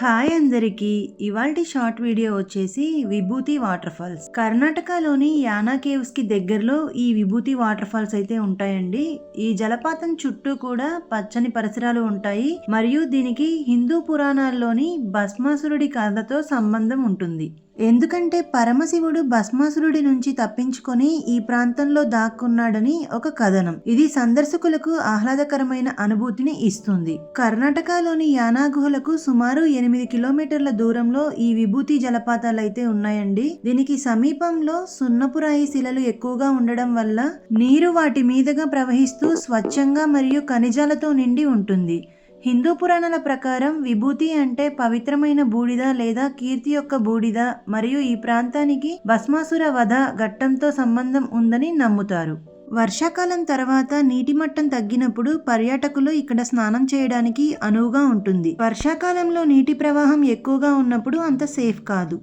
Hi అందరికీ. ఇవాల్టి short video వచ్చేసి విభూతి వాటర్ ఫాల్స్ కర్ణాటకలోని యానా కేవ్స్కి దగ్గరలో ఈ విభూతి వాటర్ ఫాల్స్ అయితే ఉంటాయండి. ఈ జలపాతం చుట్టూ కూడా పచ్చని పరిసరాలు ఉంటాయి. మరియు దీనికి హిందూ పురాణాల్లోని భస్మాసురుడి కథతో సంబంధం ఉంటుంది. ఎందుకంటే పరమశివుడు భస్మాసురుడి నుంచి తప్పించుకొని ఈ ప్రాంతంలో దాక్కున్నాడని ఒక కథనం. ఇది సందర్శకులకు ఆహ్లాదకరమైన అనుభూతిని ఇస్తుంది. కర్ణాటకలోని యానాగుహలకు సుమారు ఎనిమిది కిలోమీటర్ల దూరంలో ఈ విభూతి జలపాతాలు అయితే ఉన్నాయండి. దీనికి సమీపంలో సున్నపురాయి శిలలు ఎక్కువగా ఉండడం వల్ల నీరు వాటి మీదుగా ప్రవహిస్తూ స్వచ్ఛంగా మరియు ఖనిజాలతో నిండి ఉంటుంది. హిందూ పురాణాల ప్రకారం విభూతి అంటే పవిత్రమైన బూడిద లేదా కీర్తి యొక్క బూడిద మరియు ఈ ప్రాంతానికి భస్మాసుర వధ ఘట్టంతో సంబంధం ఉందని నమ్ముతారు. వర్షాకాలం తర్వాత నీటి మట్టం తగ్గినప్పుడు పర్యాటకులు ఇక్కడ స్నానం చేయడానికి అనువుగా ఉంటుంది. వర్షాకాలంలో నీటి ప్రవాహం ఎక్కువగా ఉన్నప్పుడు అంత సేఫ్ కాదు.